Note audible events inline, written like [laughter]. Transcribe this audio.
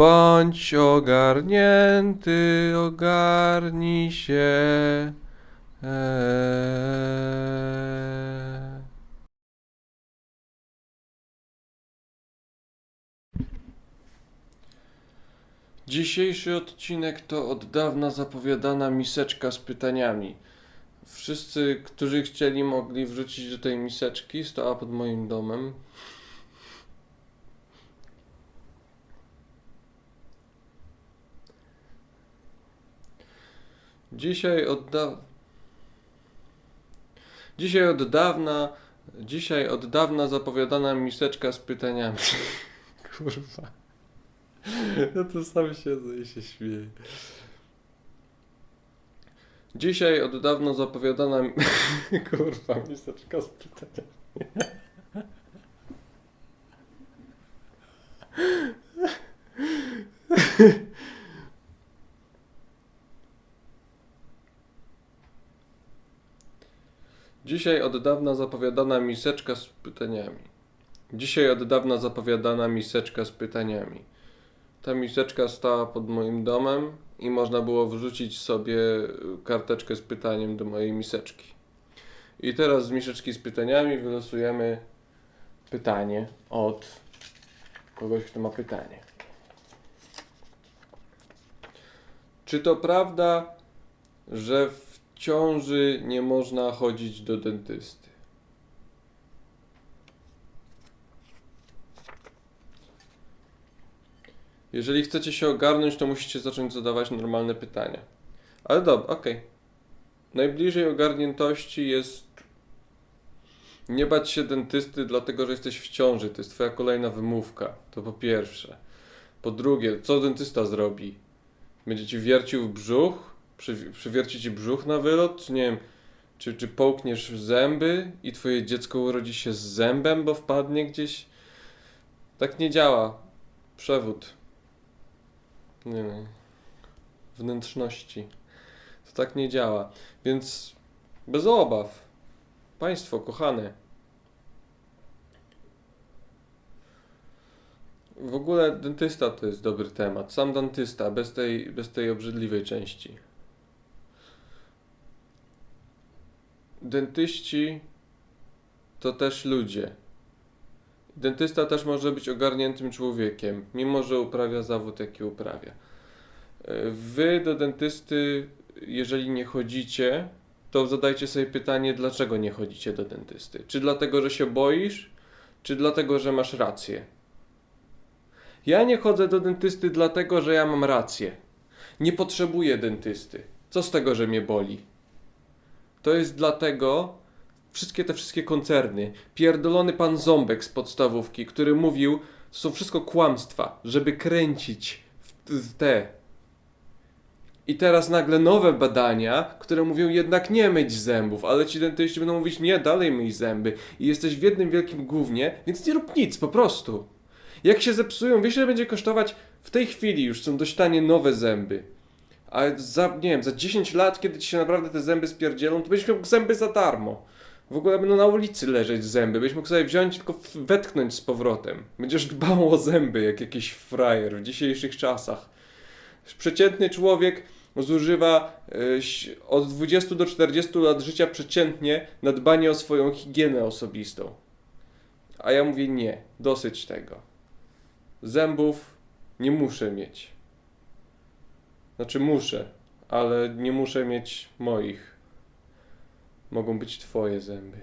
Bądź ogarnięty, ogarnij się. Eee. Dzisiejszy odcinek to od dawna zapowiadana miseczka z pytaniami. Wszyscy, którzy chcieli, mogli wrzucić do tej miseczki. Stała pod moim domem. Dzisiaj od da... Dzisiaj od dawna... Dzisiaj od dawna zapowiadana miseczka z pytaniami. [laughs] Kurwa. Ja tu sam siedzę i się śmieję. Dzisiaj od dawna zapowiadana [laughs] kurwa miseczka z pytaniami. [laughs] Dzisiaj od dawna zapowiadana miseczka z pytaniami. Dzisiaj od dawna zapowiadana miseczka z pytaniami. Ta miseczka stała pod moim domem i można było wrzucić sobie karteczkę z pytaniem do mojej miseczki. I teraz z miseczki z pytaniami wylosujemy pytanie od kogoś, kto ma pytanie. Czy to prawda, że w ciąży nie można chodzić do dentysty? Jeżeli chcecie się ogarnąć, to musicie zacząć zadawać normalne pytania. Ale dobra, okej. Najbliżej ogarniętości jest nie bać się dentysty, dlatego że jesteś w ciąży. To jest twoja kolejna wymówka. To po pierwsze. Po drugie, co dentysta zrobi? Będzie ci wiercił w brzuch? Przy, przywierci ci brzuch na wylot? Czy nie wiem, czy, czy połkniesz zęby i twoje dziecko urodzi się z zębem, bo wpadnie gdzieś? Tak nie działa. Przewód nie wiem, wnętrzności. To tak nie działa. Więc bez obaw. Państwo kochane. W ogóle dentysta to jest dobry temat. Sam dentysta, bez tej, bez tej obrzydliwej części. Dentyści to też ludzie. Dentysta też może być ogarniętym człowiekiem, mimo że uprawia zawód, jaki uprawia. Wy do dentysty, jeżeli nie chodzicie, to zadajcie sobie pytanie, dlaczego nie chodzicie do dentysty. Czy dlatego, że się boisz, czy dlatego, że masz rację? Ja nie chodzę do dentysty dlatego, że ja mam rację. Nie potrzebuję dentysty. Co z tego, że mnie boli? To jest dlatego, wszystkie te wszystkie koncerny, pierdolony pan Ząbek z podstawówki, który mówił, to są wszystko kłamstwa, żeby kręcić w te. I teraz nagle nowe badania, które mówią jednak nie myć zębów, ale ci dentyści będą mówić nie, dalej myj zęby. I jesteś w jednym wielkim gównie, więc nie rób nic, po prostu. Jak się zepsują, wiesz ile będzie kosztować? W tej chwili już są dość tanie nowe zęby. A za, nie wiem, za 10 lat, kiedy ci się naprawdę te zęby spierdzielą, to będziesz miał zęby za darmo. W ogóle będą na ulicy leżeć zęby. Będziesz mógł sobie wziąć tylko wetknąć z powrotem. Będziesz dbał o zęby jak jakiś frajer w dzisiejszych czasach. Przeciętny człowiek zużywa ś- od 20 do 40 lat życia przeciętnie na dbanie o swoją higienę osobistą. A ja mówię nie, dosyć tego. Zębów nie muszę mieć. Znaczy muszę, ale nie muszę mieć moich. Mogą być twoje zęby.